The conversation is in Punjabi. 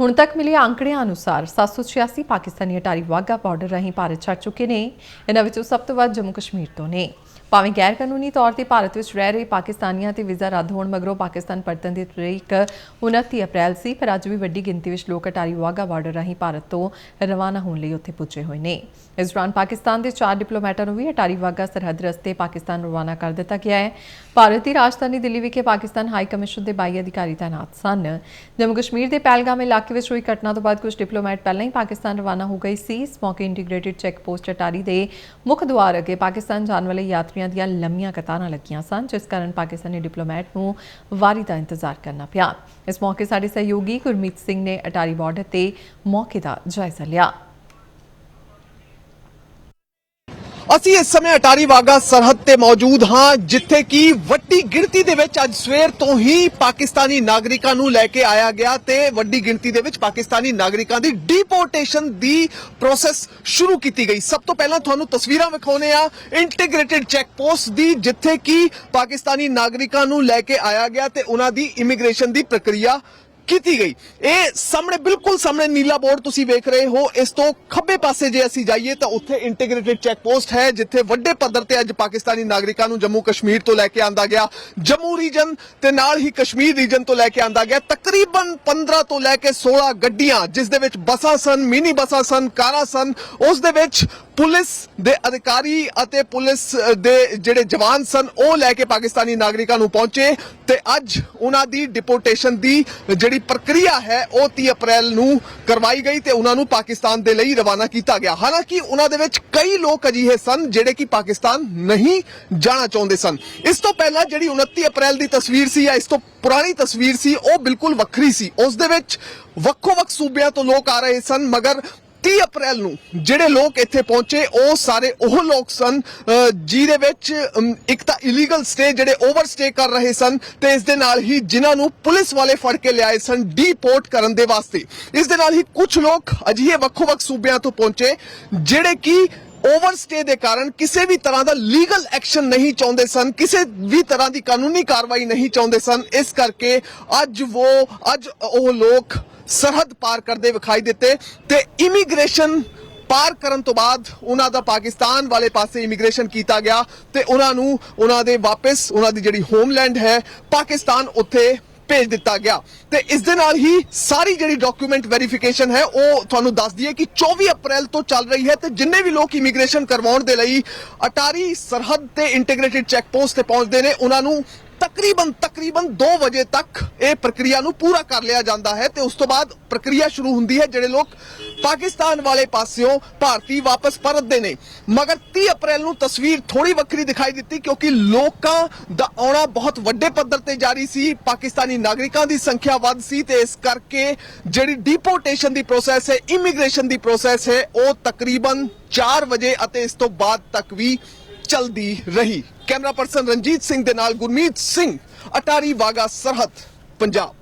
ਹੁਣ ਤੱਕ ਮਿਲੇ ਅੰਕੜਿਆਂ ਅਨੁਸਾਰ 786 ਪਾਕਿਸਤਾਨੀ ਅਟਾਰੀ ਵਾਘਾ ਬਾਰਡਰ ਰਾਹੀਂ ਭਾਰਤ ਛੱਡ ਚੁੱਕੇ ਨੇ। ਇਹਨਾਂ ਵਿੱਚੋਂ ਸਭ ਤੋਂ ਵੱਧ ਜੰਮੂ ਕਸ਼ਮੀਰ ਤੋਂ ਨੇ। ਭਾਵੇਂ ਗੈਰ ਕਾਨੂੰਨੀ ਤੌਰ ਤੇ ਭਾਰਤ ਵਿੱਚ ਰਹਿ ਰਹੇ ਪਾਕਿਸਤਾਨੀਆਂ ਤੇ ਵੀਜ਼ਾ ਰੱਦ ਹੋਣ ਮਗਰੋਂ ਪਾਕਿਸਤਾਨ ਪਰਤਣ ਦੀ ਤਰੀਕ 29 ਅਪ੍ਰੈਲ ਸੀ, ਪਰ ਅੱਜ ਵੀ ਵੱਡੀ ਗਿਣਤੀ ਵਿੱਚ ਲੋਕ ਅਟਾਰੀ ਵਾਘਾ ਬਾਰਡਰ ਰਾਹੀਂ ਭਾਰਤ ਤੋਂ ਰਵਾਨਾ ਹੋਣ ਲਈ ਉੱਥੇ ਪੁੱਜੇ ਹੋਏ ਨੇ। ਇਸ ਦੌਰਾਨ ਪਾਕਿਸਤਾਨ ਦੇ ਚਾਰ ਡਿਪਲੋਮੈਟਾਂ ਨੂੰ ਵੀ ਅਟਾਰੀ ਵਾਘਾ ਸਰਹੱਦ ਰਸਤੇ ਪਾਕਿਸਤਾਨ ਰਵਾਨਾ ਕਰ ਦਿੱਤਾ ਗਿਆ ਹੈ। ਭਾਰਤ ਦੀ ਰਾਜਧਾਨੀ ਦਿੱਲੀ ਵਿਖੇ ਪਾਕਿਸਤਾਨ ਹਾਈ ਕਮਿਸ਼ਨ ਦੇ ਬਾਈ ਅਧਿਕਾਰੀ ਤਾਇਨਾਤ ਸਨ। ਜੰਮੂ ਕਸ਼ਮੀਰ ਦੇ ਪਹਿਲਗਾਮ ਇਲਾਕੇ ਵਿੱਚ ਹੋਈ ਘਟਨਾ ਤੋਂ ਬਾਅਦ ਕੁਝ ਡਿਪਲੋਮੈਟ ਪਹਿਲਾਂ ਹੀ ਪਾਕਿਸਤਾਨ ਰਵਾਨਾ ਹੋ ਗਏ ਸੀ। ਇਸ ਮੌਕੇ ਇੰਟੀਗ੍ਰੇਟਿਡ ਚੈੱਕ ਪੋਸਟ ਅਟਾਰੀ ਦੇ ਮੁੱਖ ਦੁਆਰ ਅੱਗੇ ਪਾਕਿਸਤਾਨ ਜਾਣ ਵਾਲੇ ਯਾਤਰੀਆਂ ਦੀਆਂ ਲੰਮੀਆਂ ਕਤਾਰਾਂ ਲੱਗੀਆਂ ਸਨ, ਜਿਸ ਕਾਰਨ ਪਾਕਿਸਤਾਨੀ ਡਿਪਲੋਮੈਟ ਨੂੰ ਵਾਰੀ ਦਾ ਇੰਤਜ਼ਾਰ ਕਰਨਾ ਪਿਆ। ਇਸ ਮੌਕੇ ਸਾਡੇ ਸਹਿਯੋਗੀ ਗੁਰਮੀਤ ਸਿੰਘ ਨੇ ਅਟਾਰੀ ਬਾਰਡਰ ਤੇ ਮੌਕੇ ਦਾ ਜਾਇਜ਼ਾ ਲਿਆ। ਅਸੀਂ ਇਸ ਸਮੇਂ ਅਟਾਰੀ ਵਾਗਾ ਸਰਹੱਦ ਤੇ ਮੌਜੂਦ ਹਾਂ, ਜਿੱਥੇ ਕਿ ਵੱਡੀ ਗਿਣਤੀ ਦੇ ਵਿੱਚ ਅੱਜ ਸਵੇਰ ਤੋਂ ਹੀ ਪਾਕਿਸਤਾਨੀ ਨਾਗਰਿਕਾਂ ਨੂੰ ਲੈ ਕੇ ਆਇਆ ਗਿਆ ਤੇ ਵੱਡੀ ਗਿਣਤੀ ਦੇ ਵਿੱਚ ਪਾਕਿਸਤਾਨੀ ਨਾਗਰਿਕਾਂ ਦੀ ਡਿਪੋਰਟੇਸ਼ਨ ਦੀ ਪ੍ਰੋਸੈਸ ਸ਼ੁਰੂ ਕੀਤੀ ਗਈ। ਸਭ ਤੋਂ ਪਹਿਲਾਂ ਤੁਹਾਨੂੰ ਤਸਵੀਰਾਂ ਵਿਖਾਉਨੇ ਆ ਇੰਟੀਗ੍ਰੇਟਿਡ ਚੈੱਕ ਪੋਸਟ ਦੀ, ਜਿੱਥੇ ਕਿ ਪਾਕਿਸਤਾਨੀ ਨਾਗਰਿਕਾਂ ਨੂੰ ਲੈ ਕੇ ਆਇਆ ਗਿਆ ਤੇ ਉਹਨਾਂ ਦੀ ਇਮੀਗ੍ਰੇਸ਼ਨ ਦੀ ਪ੍ਰਕਿਰਿਆ ਕੀਤੀ ਗਈ। ਇਹ ਸਾਹਮਣੇ, ਬਿਲਕੁਲ ਸਾਹਮਣੇ ਨੀਲਾ ਬੋਰਡ ਤੁਸੀਂ ਵੇਖ ਰਹੇ ਹੋ। ਇਸ ਤੋਂ ਖੱਬੇ ਪਾਸੇ ਜੇ ਅਸੀਂ ਜਾਈਏ ਤਾਂ ਉੱਥੇ ਇੰਟੀਗ੍ਰੇਟਿਡ ਚੈੱਕ ਪੋਸਟ ਹੈ, ਜਿੱਥੇ ਵੱਡੇ ਪੱਧਰ ਤੇ ਅੱਜ ਪਾਕਿਸਤਾਨੀ ਨਾਗਰਿਕਾਂ ਨੂੰ ਜੰਮੂ ਕਸ਼ਮੀਰ ਤੋਂ ਲੈ ਕੇ ਆਂਦਾ ਗਿਆ। ਜੰਮੂ ਰੀਜਨ ਤੇ ਨਾਲ ਹੀ ਕਸ਼ਮੀਰ ਰੀਜਨ ਤੋਂ ਲੈ ਕੇ ਆਂਦਾ ਗਿਆ। ਤਕਰੀਬਨ 15 ਤੋਂ ਲੈ ਕੇ 16 ਗੱਡੀਆਂ, ਜਿਸ ਦੇ ਵਿੱਚ ਬੱਸਾਂ ਸਨ, ਮਿਨੀ ਬੱਸਾਂ ਸਨ, ਕਾਰਾਂ ਸਨ, ਉਸ ਦੇ ਵਿੱਚ ਪੁਲਿਸ ਦੇ ਅਧਿਕਾਰੀ ਅਤੇ ਪੁਲਿਸ ਦੇ ਜਿਹੜੇ ਜਵਾਨ ਸਨ, ਉਹ ਲੈ ਕੇ ਪਾਕਿਸਤਾਨੀ ਨਾਗਰਿਕਾਂ ਨੂੰ ਪਹੁੰਚੇ ਤੇ ਅੱਜ ਉਹਨਾਂ ਦੀ ਡਿਪੋਰਟੇਸ਼ਨ ਦੀ ਜਿਹੜੀ ਪ੍ਰਕਿਰਿਆ ਹੈ, ਉਹ 30 ਅਪ੍ਰੈਲ ਨੂੰ ਕਰਵਾਈ ਗਈ ਤੇ ਉਹਨਾਂ ਨੂੰ ਪਾਕਿਸਤਾਨ ਦੇ ਲਈ ਰਵਾਨਾ ਕੀਤਾ ਗਿਆ। ਹਾਲਾਂਕਿ ਉਹਨਾਂ ਦੇ ਵਿੱਚ ਕਈ ਲੋਕ ਅਜਿਹੇ ਸਨ ਜਿਹੜੇ ਕਿ ਪਾਕਿਸਤਾਨ ਨਹੀਂ ਜਾਣਾ ਚਾਹੁੰਦੇ ਸਨ। ਇਸ ਤੋਂ ਪਹਿਲਾਂ ਜਿਹੜੀ 29 ਅਪ੍ਰੈਲ ਦੀ ਤਸਵੀਰ ਸੀ ਜਾਂ ਇਸ ਤੋਂ ਪੁਰਾਣੀ ਤਸਵੀਰ ਸੀ, ਉਹ ਬਿਲਕੁਲ ਵੱਖਰੀ ਸੀ। ਉਸ ਦੇ ਵਿੱਚ ਵੱਖੋ-ਵੱਖ ਸੂਬਿਆਂ ਤੋਂ ਲੋਕ ਆ ਰਹੇ ਸਨ, ਮਗਰ 30 ਅਪ੍ਰੈਲ ਨੂੰ ਜਿਹੜੇ ਲੋਕ ਇੱਥੇ ਪਹੁੰਚੇ, ਉਹ ਸਾਰੇ ਉਹ ਲੋਕ ਸਨ ਜਿਹਦੇ ਵਿੱਚ ਇੱਕ ਤਾਂ ਇਲੀਗਲ ਸਟੇ ਜਿਹੜੇ ਓਵਰ ਸਟੇ ਕਰ ਰਹੇ ਸਨ ਤੇ ਇਸ ਦੇ ਨਾਲ ਹੀ ਜਿਨ੍ਹਾਂ ਨੂੰ ਪੁਲਿਸ ਵਾਲੇ ਫੜ ਕੇ ਲਿਆਏ ਸਨ ਡੀਪੋਰਟ ਕਰਨ ਦੇ ਵਾਸਤੇ। ਇਸ ਦੇ ਨਾਲ ਹੀ ਕੁਝ ਲੋਕ ਅਜਿਹੇ ਵੱਖੋ-ਵੱਖ ਸੂਬਿਆਂ ਤੋਂ ਪਹੁੰਚੇ, ਜਿਹੜੇ ਕਿ ਓਵਰ ਸਟੇ ਦੇ ਕਾਰਨ ਕਿਸੇ ਵੀ ਤਰ੍ਹਾਂ ਦਾ ਲੀਗਲ ਐਕਸ਼ਨ ਨਹੀਂ ਚਾਹੁੰਦੇ ਸਨ, ਕਿਸੇ ਵੀ ਤਰ੍ਹਾਂ ਦੀ ਕਾਨੂੰਨੀ ਕਾਰਵਾਈ ਨਹੀਂ ਚਾਹੁੰਦੇ ਸਨ। ਇਸ ਕਰਕੇ ਅੱਜ ਉਹ ਅੱਜ ਉਹ ਲੋਕ ਸਰਹੱਦ ਪਾਰ ਕਰਦੇ ਵਿਖਾਈ ਦਿੱਤੇ ਤੇ ਇਮੀਗ੍ਰੇਸ਼ਨ ਪਾਰ ਕਰਨ ਤੋਂ ਬਾਅਦ ਉਹਨਾਂ ਦਾ ਪਾਕਿਸਤਾਨ ਵਾਲੇ ਪਾਸੇ ਇਮੀਗ੍ਰੇਸ਼ਨ ਕੀਤਾ ਗਿਆ ਤੇ ਉਹਨਾਂ ਨੂੰ ਉਹਨਾਂ ਦੇ ਵਾਪਸ ਉਹਨਾਂ ਦੀ ਜਿਹੜੀ ਹੋਮਲੈਂਡ ਹੈ, ਪਾਕਿਸਤਾਨ ਉੱਥੇ ਭੇਜ ਦਿੱਤਾ ਗਿਆ। ਤੇ ਇਸ ਦੇ ਨਾਲ ਹੀ ਸਾਰੀ ਜਿਹੜੀ ਡਾਕੂਮੈਂਟ ਵੈਰੀਫਿਕੇਸ਼ਨ ਹੈ, ਉਹ ਤੁਹਾਨੂੰ ਦੱਸ ਦਈਏ ਕਿ 24 ਅਪ੍ਰੈਲ ਤੋਂ ਚੱਲ ਰਹੀ ਹੈ ਤੇ ਜਿੰਨੇ ਵੀ ਲੋਕ ਇਮੀਗ੍ਰੇਸ਼ਨ ਕਰਵਾਉਣ ਦੇ ਲਈ ਅਟਾਰੀ ਸਰਹੱਦ ਤੇ ਇੰਟੀਗ੍ਰੇਟਿਡ ਚੈੱਕ ਪੋਸਟ ਤੇ ਪਹੁੰਚਦੇ ਨੇ, ਉਹਨਾਂ ਨੂੰ ਤਕਰੀਬਨ ਤਕਰੀਬਨ 2 ਵਜੇ ਤੱਕ ਇਹ ਪ੍ਰਕਿਰਿਆ ਨੂੰ ਪੂਰਾ ਕਰ ਲਿਆ ਜਾਂਦਾ ਹੈ ਤੇ ਉਸ ਤੋਂ ਬਾਅਦ ਪ੍ਰਕਿਰਿਆ ਸ਼ੁਰੂ ਹੁੰਦੀ ਹੈ ਜਿਹੜੇ ਲੋਕ ਪਾਕਿਸਤਾਨ ਵਾਲੇ ਪਾਸਿਓਂ ਭਾਰਤੀ ਵਾਪਸ ਪਰਤਦੇ ਨੇ। ਮਗਰ 30 ਅਪ੍ਰੈਲ ਨੂੰ ਤਸਵੀਰ ਥੋੜੀ ਵੱਖਰੀ ਦਿਖਾਈ ਦਿੱਤੀ ਕਿਉਂਕਿ ਲੋਕਾਂ ਦਾ ਆਉਣਾ ਬਹੁਤ ਵੱਡੇ ਪੱਧਰ ਤੇ ਜਾਰੀ ਸੀ। ਪਾਕਿਸਤਾਨੀ ਨਾਗਰਿਕਾਂ ਦੀ ਸੰਖਿਆ ਵੱਧ ਸੀ ਤੇ ਇਸ ਕਰਕੇ ਜਿਹੜੀ ਡਿਪੋਰਟੇਸ਼ਨ ਦੀ ਪ੍ਰੋਸੈਸ ਹੈ ਇਮੀਗ੍ਰੇਸ਼ਨ ਦੀ ਪ੍ਰੋਸੈਸ ਹੈ, ਉਹ ਤਕਰੀਬਨ 4 ਵਜੇ ਅਤੇ ਇਸ ਤੋਂ ਬਾਅਦ ਤੱਕ ਵੀ ਚਲਦੀ ਰਹੀ। ਕੈਮਰਾ ਪਰਸਨ ਰਣਜੀਤ ਸਿੰਘ ਦੇ ਨਾਲ ਗੁਰਮੀਤ ਸਿੰਘ ਅਟਾਰੀ ਵਾਗਾ ਸਰਹੱਦ ਪੰਜਾਬ।